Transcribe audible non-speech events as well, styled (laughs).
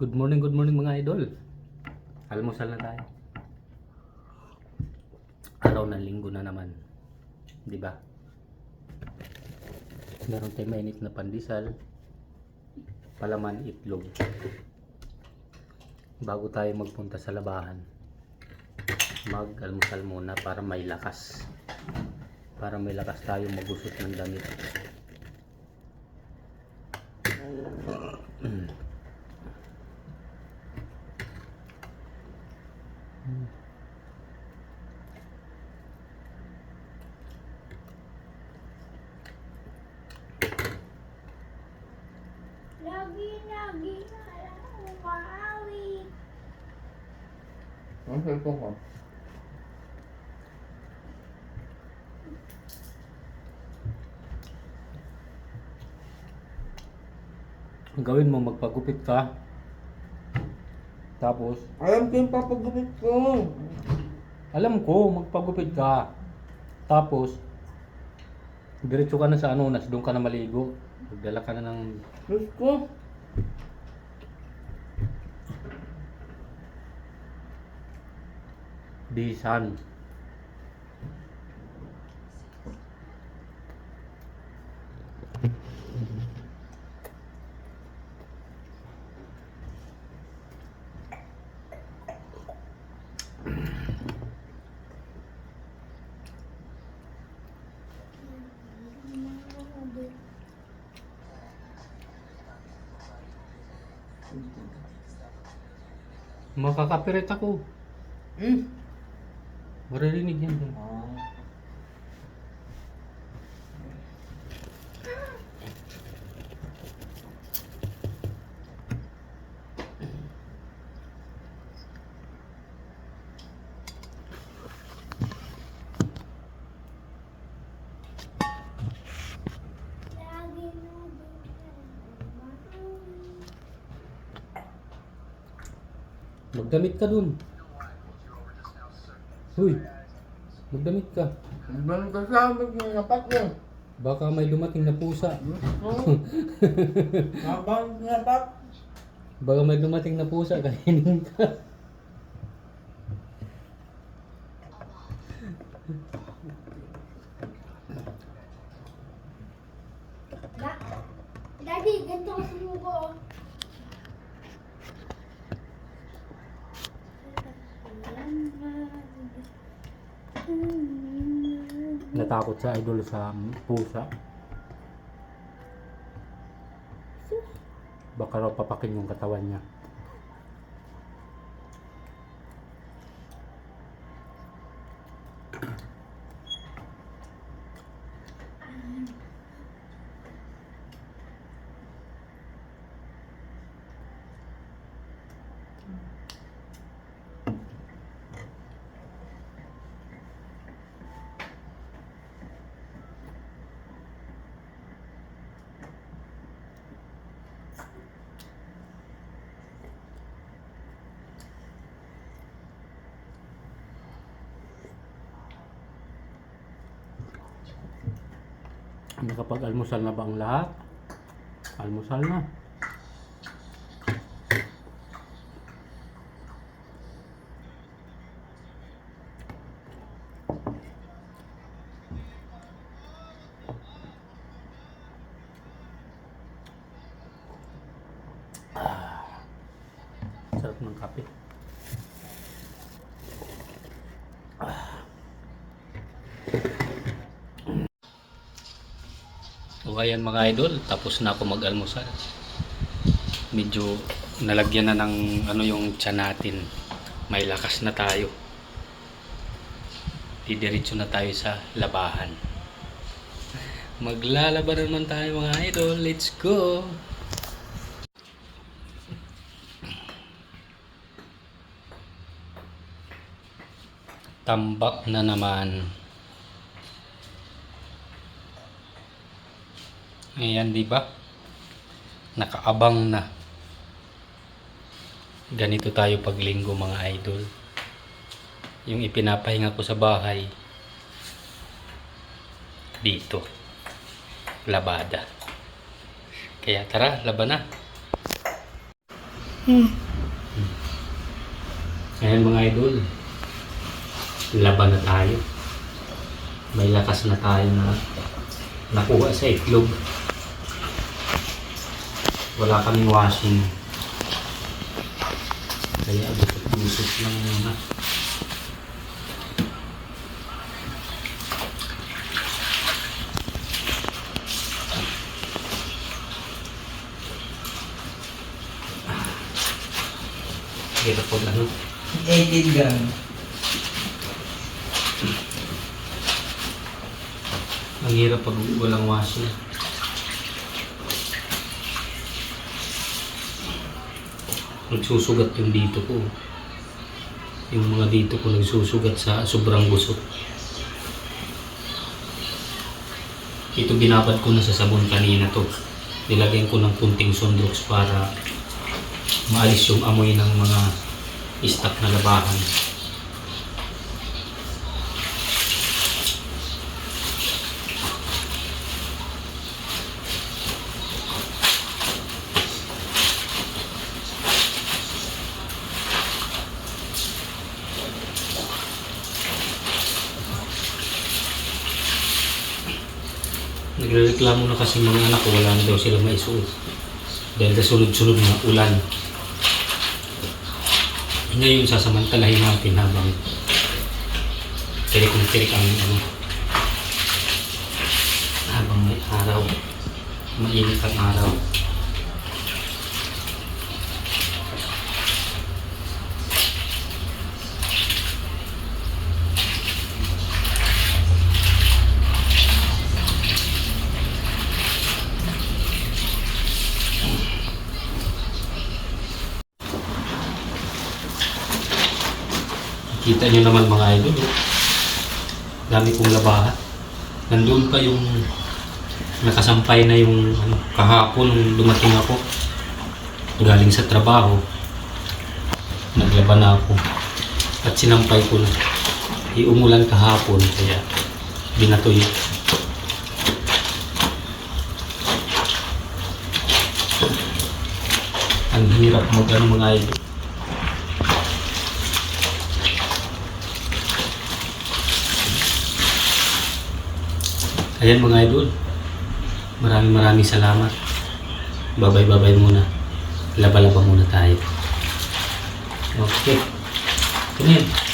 Good morning, good morning mga idol. Almusal na tayo. Araw ng linggo na naman. Di ba? Meron tayong mainit na pandesal. Palaman itlog. Bago tayo magpunta sa labahan. Mag-almusal muna para may lakas. Para may lakas tayo magusot ng damit. (clears throat) Lagi-lagi na lang umaawit. Ang cellphone ko. Ang gawin mo, magpagupit ka. Tapos, Alam ko yung papagupit ko. alam ko, magpagupit ka. Tapos, diretso ka na sa ano, nas doon ka na maligo. Magdala ka na ng Diyos ko. bisan. Makakapirit ako. Hmm. Maririnig yan. dun. Ah. Lagi-lagi na lang umaawit. Magdamit ka dun. Uy, magdamit ka. Ibang kasama ko yung napat mo. Baka may dumating na pusa. Ko. Habang napat. Baka may dumating na pusa, kainin ka. Da Daddy, ganito ka sumuko. oh. Natakot sa idol sa pusa. Baka raw papakin yung katawan niya. (clears throat) Nakapag-almusal na ba ang lahat? Almusal na. Ah, sarap ng kape. O ayan mga idol, tapos na ako mag-almusal. Medyo nalagyan na ng ano yung tiyan natin. May lakas na tayo. Didiretso na tayo sa labahan. (laughs) Maglalaban na naman tayo mga idol. Let's go! Tambak na naman. Ayan, di ba? Nakaabang na. Ganito tayo pag linggo mga idol. Yung ipinapahinga ko sa bahay. Dito. Labada. Kaya tara, laban na. Hmm. Ayan mga idol. Laban na tayo. May lakas na tayo na nakuha sa itlog. Wala kaming washing. Kaya busot-busot lang muna. Hirap pag ano. 18 gram. Ang hirap pag walang washing. Nagsusugat yung dito ko. Yung mga dito ko nagsusugat sa sobrang gusot. Ito binabad ko na sa sabon kanina to. Nilagyan ko ng kunting sundrox para maalis yung amoy ng mga stock na labahan. Nagrereklamo na kasi mga anak ko, wala na daw sila maisuot. Dahil sa sunod-sunod na ulan. Ngayon, sasamantalahin natin habang tirik na tirik ang ano, habang may araw, mainit ang araw. Kita nyo naman mga idol. oh. Dami kong labahan. Nandun pa yung nakasampay na yung ano, kahapon nung dumating ako. Galing sa trabaho. Naglaba na ako. At sinampay ko na. Iumulan kahapon kaya binatoy. Ang hirap mag ano mga idol. Ayan mga idol. Maraming maraming salamat. Babay-babay muna. Laba-laba muna tayo. Okay. Come.